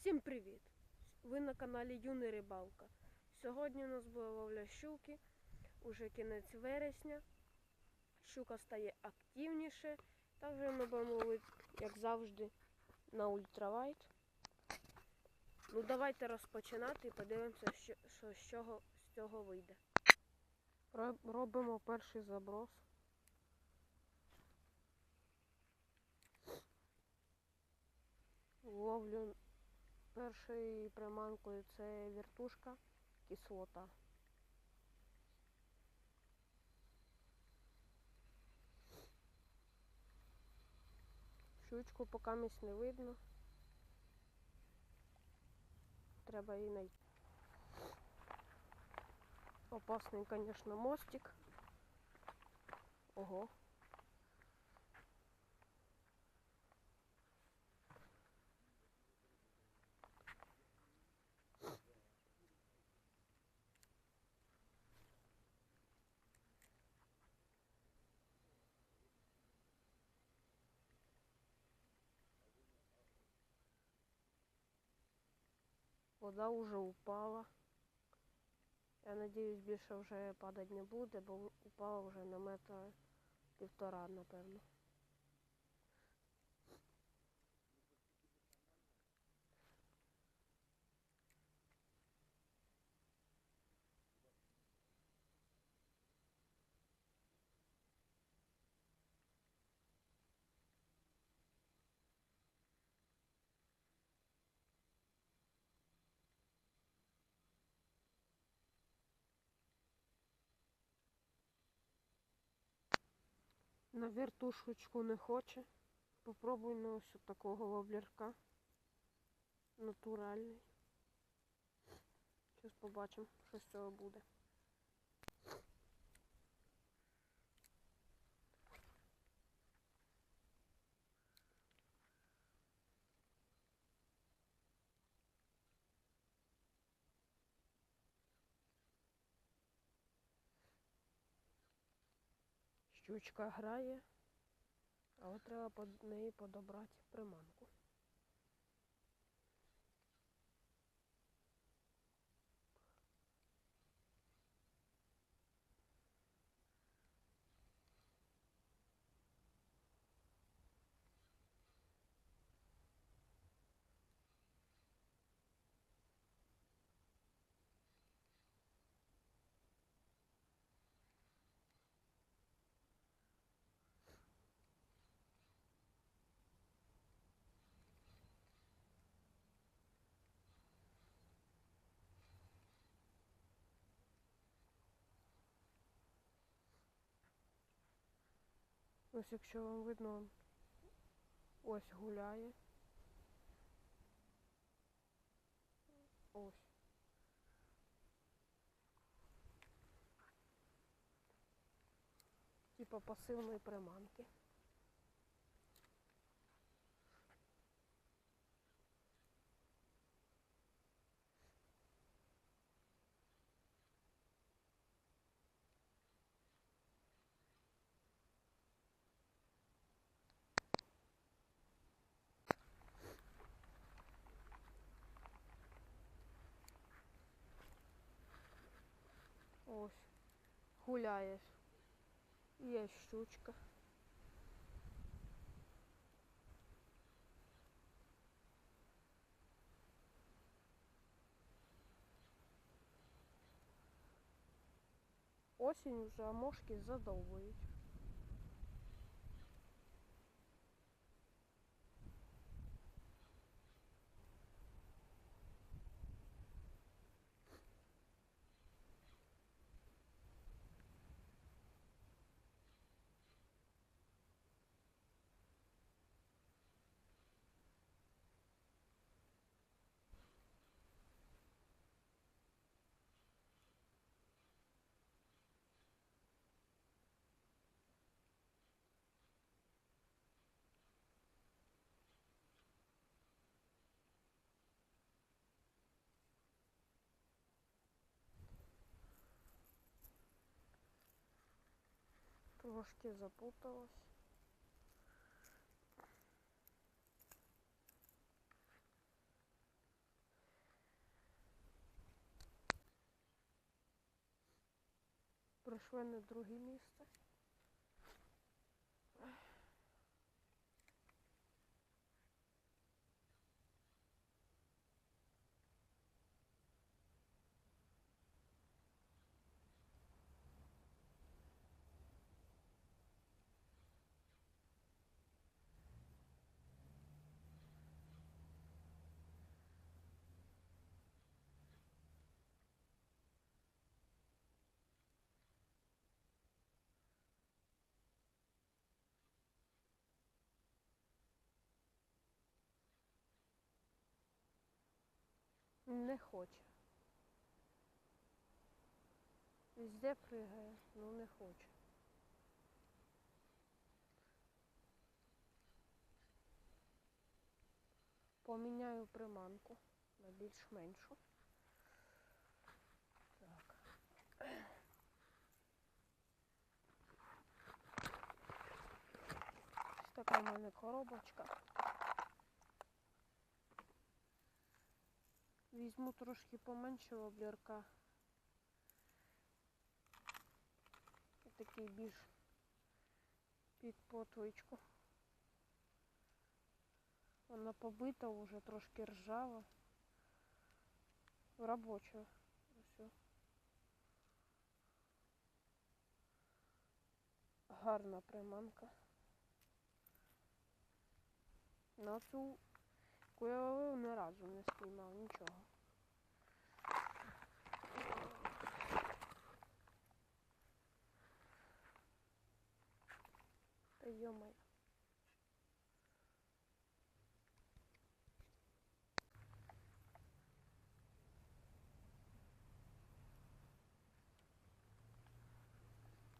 Всім привіт! Ви на каналі Юний Рибалка. Сьогодні у нас буде ловля щуки, уже кінець вересня. Щука стає активніше. Також ми будемо ловити, як завжди, на ультралайт. Ну давайте розпочинати і подивимося, що, що з, чого, з цього вийде. Робимо перший заброс. Ловлю першою приманкою це вертушка, кислота. Щучку поки місць не видно. Треба її знайти. Опасний, звісно, мостик. Ого. Вода вже упала. Я сподіваюся, більше вже падати не буде, бо упала вже на метр півтора, напевно. На вертушечку не хоче. Попробуй на ось такого воблерка. Натуральний. Зараз побачимо, що з цього буде. Щучка грає, але треба под неї подобрати приманку. Ось якщо вам видно, ось гуляє. Ось. Типа пасивної приманки. Ось. Гуляєш. Є щучка. Осінь вже, а мошки задовбують. трошки запуталась. Прийшли на друге місце. Не хоче. Везде пригає, ну не хоче. Поміняю приманку на більш меншу. Так. Ось така в мене коробочка. Візьму трошки поменше облірка. Такий більш під потвичку. Вона побита вже, трошки ржава. Робоча. Ось. Гарна приманка. На цю куяву ні разу не спіймав, нічого. Йомай.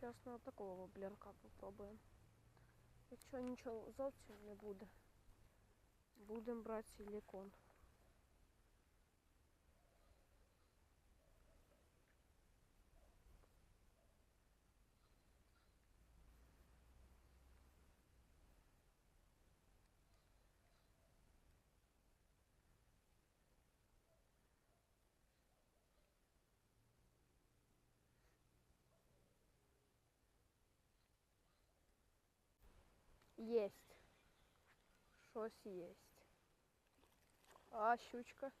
Зараз на такого воблерка попробуємо. Якщо нічого зовсім не буде, будемо брати силикон. Есть. Щось есть. А, щучка.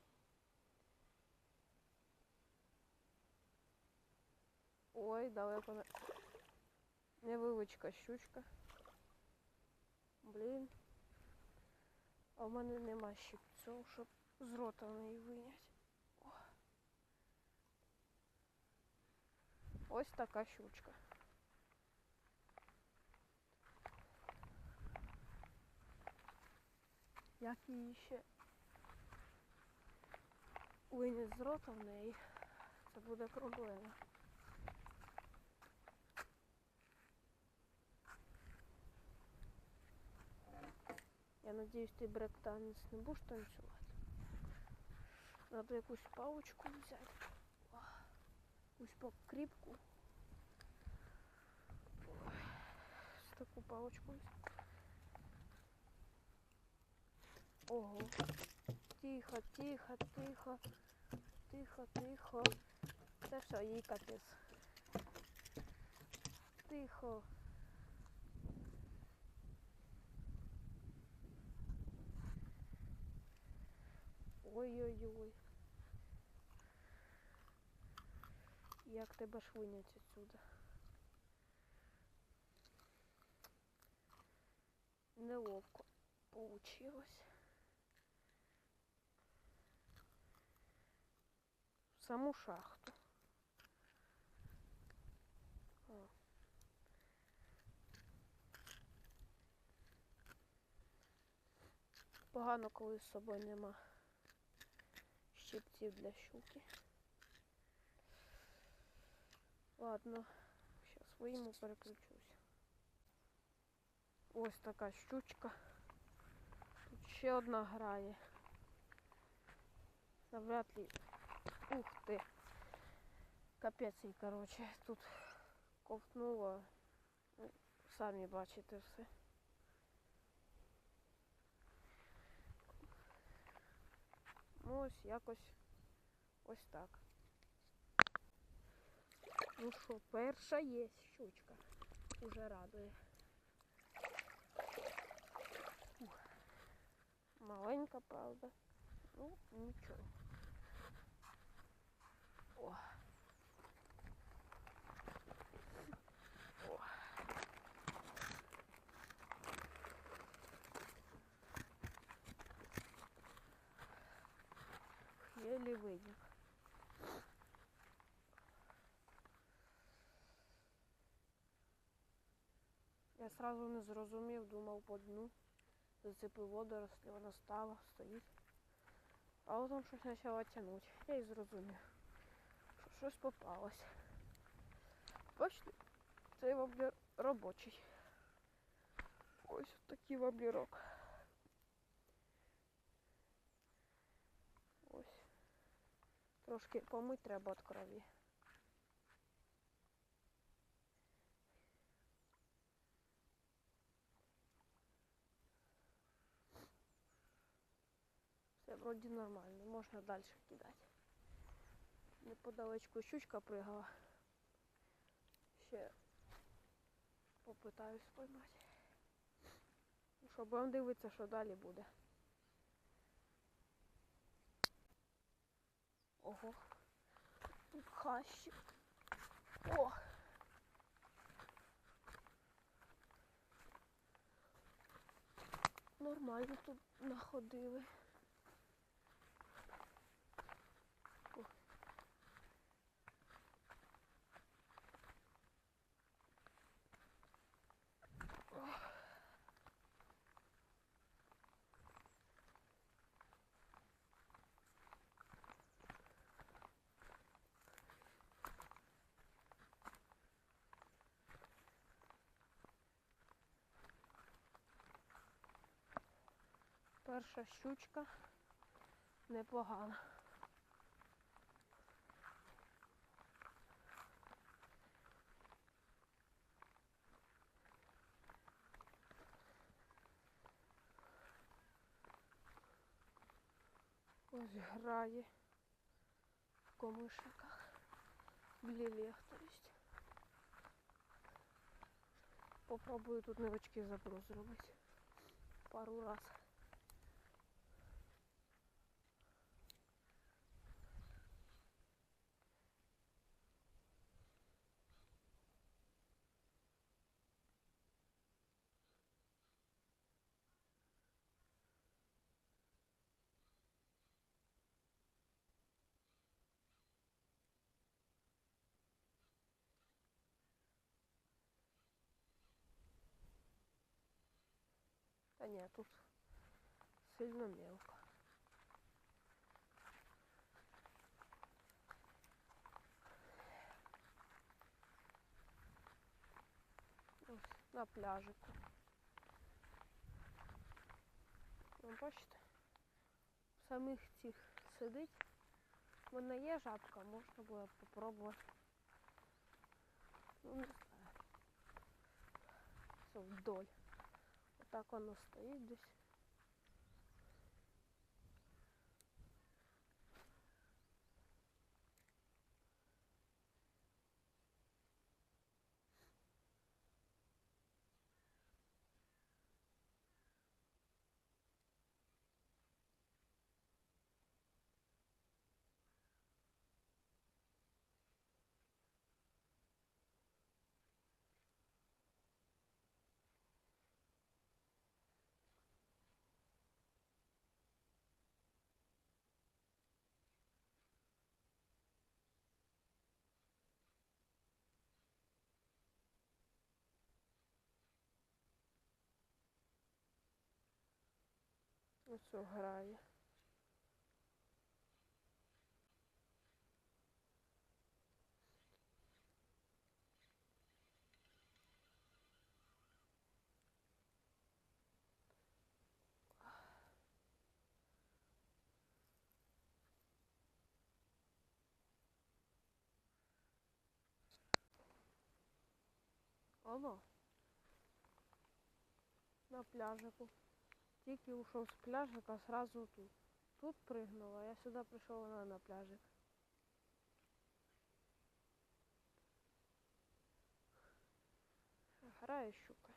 Ой, далеко не... Невеличка щучка. Блін. А в мене нема щипців, щоб з рота в неї виняти. О. Ось така щучка. Як її ще виняти з рота в неї, це буде проблема. Я надіюсь, ти брек-танець не будеш танцювати. Надо якусь палочку взяти. Якусь покріпку. Ось таку палочку взяти. Ого. Тихо, тихо, тихо. Тихо, тихо. Це все, їй. Тихо. Ой-ой-ой. Як тебе ж виняти отсюда? Неловко получилось. Саму шахту. Погано, коли з собою нема щипців для щуки. Ладно, зараз вийму, переключусь. Ось така щучка. Тут ще одна грає. Навряд ли. Ух ти. Капець їй, коротше, тут ковтнуло. Ну, Самі бачите все. Ну ось якось ось так. Ну що, перша є щучка. Уже радує. Маленька, правда. Ну, нічого. О. О. Еле вийняв. Я сразу не зрозумів, думав по дну. Зацепив водорослі, вона стала, стоїть. А потім щось почало тягнути. Я і зрозумів, щось попалось. Бачите, цей воблер робочий. Ось такий воблерок. Ось. Трошки помить треба від крові. Все вроді нормально, можна далі кидати. Неподалечку щучка пригала. Ще попитаюсь поймати. Ну що, будемо дивитися, що далі буде. Ого. Тут хащі. О! Нормально тут находили. Перша щучка непогана. Ось грає в комишниках. Блілех, то есть. Попробую тут невеличкий заброс зробити. Пару раз. Та ні, тут сильно мелко. На пляжику. Ну, бачите, самих цих сидить. В мене є жабка, можна було б попробувати. Ну, не знаю. Все вдоль. Отак воно стоїть десь. Ось о, грає. Оно. На пляжику. Тільки ушов з пляжика, сразу тут. Тут пригнула, я сюди прийшов вона на пляжик. Грає щука.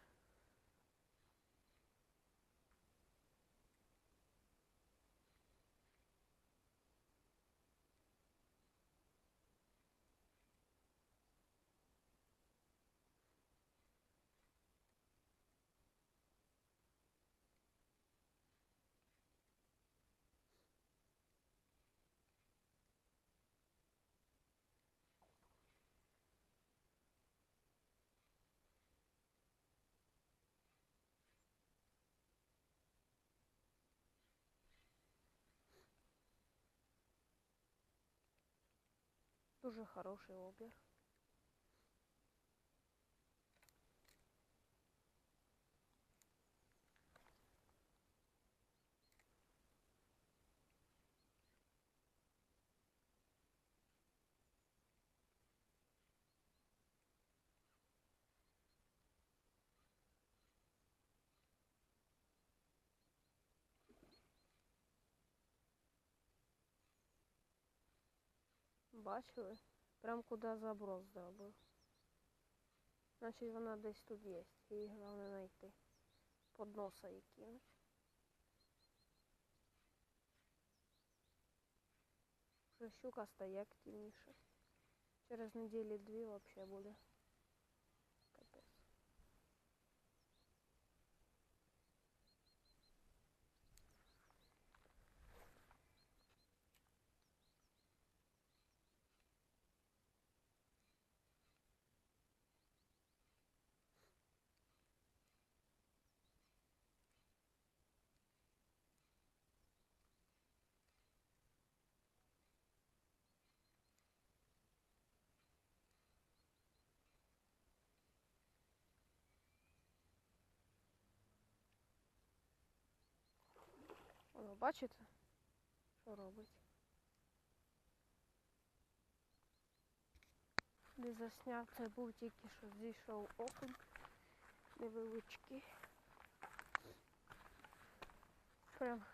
Дуже хороший обір. Бачили? Прям куди заброс зробив. Значить вона десь тут є. Її головне знайти. Под носа її кинуть. Щука стає активніше. Через неділі дві взагалі буде. Воно, бачите? Що робить? Не засняв, це був тільки що зійшов окунь невеличкий. Прям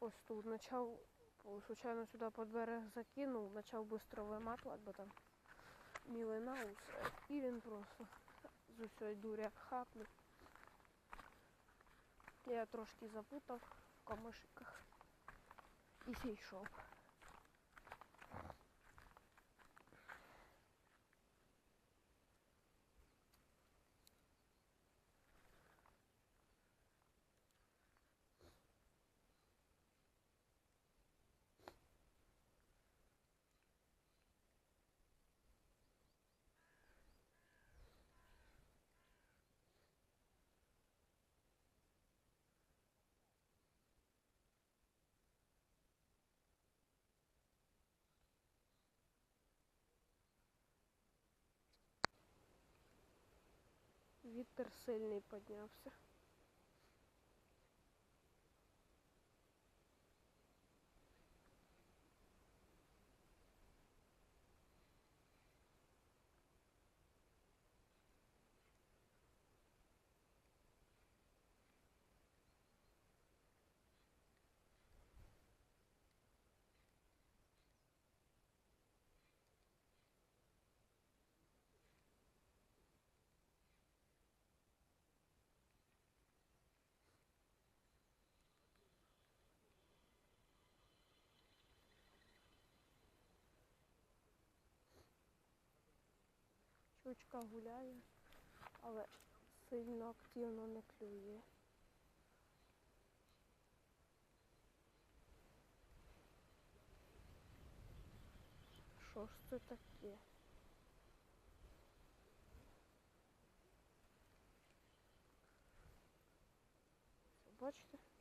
ось тут почав, случайно сюди під берег закинув, почав швидко виматувати, бо там мілина усе. І він просто з усієї дурі хапнув. Я трошки запутав в камишиках і зійшов. Вітер сильний піднявся. Щучка гуляє, але сильно активно не клює. Що ж це таке? Бачите?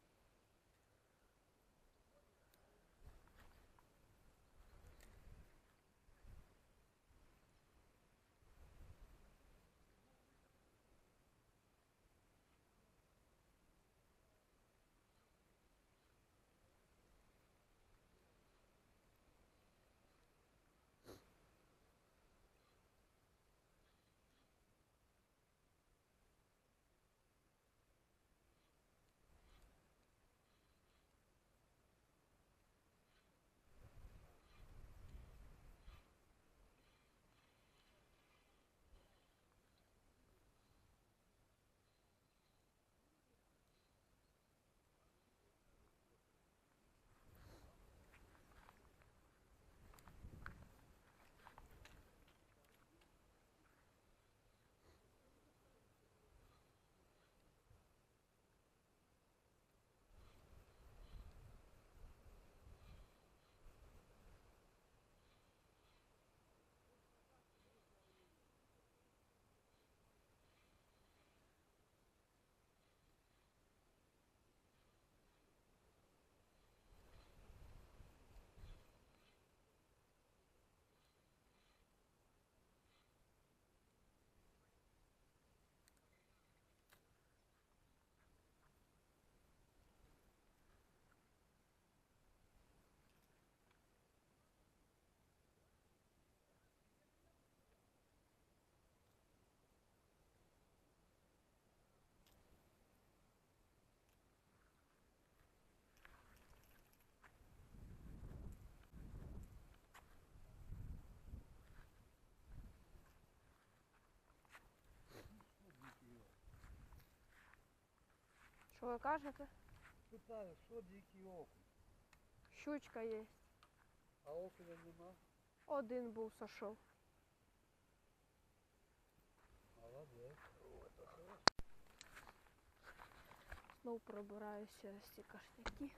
Що ви кажете? Питаю, що дикий окунь? Щучка є. А окуня нема? Один був сошов. Молодець. Знов пробираюся через ці кашняки.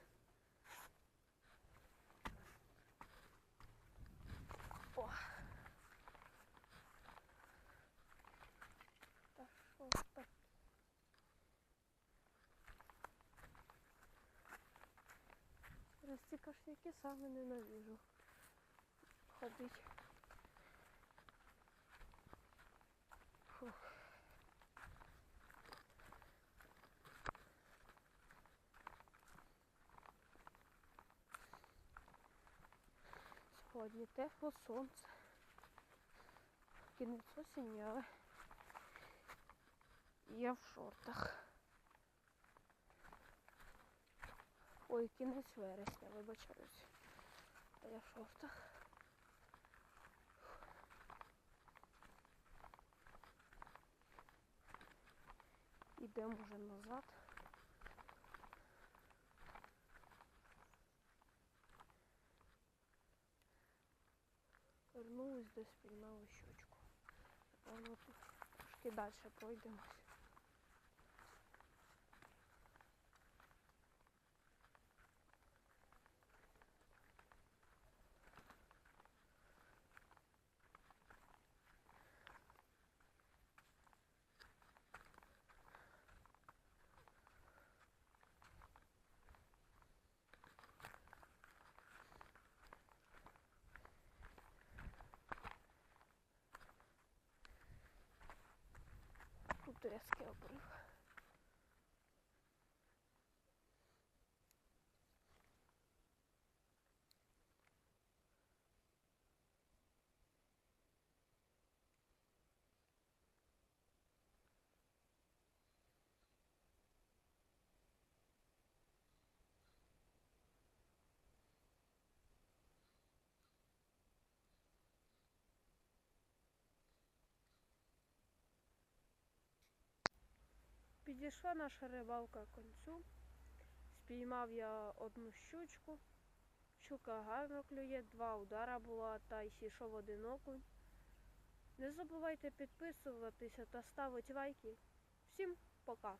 О. Через ці кашняки саме ненавижу. Ходить. Фух. Сьогодні тепло сонце. Кінець але я в шортах. Ой, кінець вересня, вибачаюсь. А я в шортах. Ідемо вже назад. Вернулись, де спіймали щучку. Напевно, тут трошки далі пройдемось. Let's go bro. Підійшла наша рибалка концю. Спіймав я одну щучку. Щука гарно клює, два удара була та й сійшов один окунь. Не забувайте підписуватися та ставити лайки. Всім пока!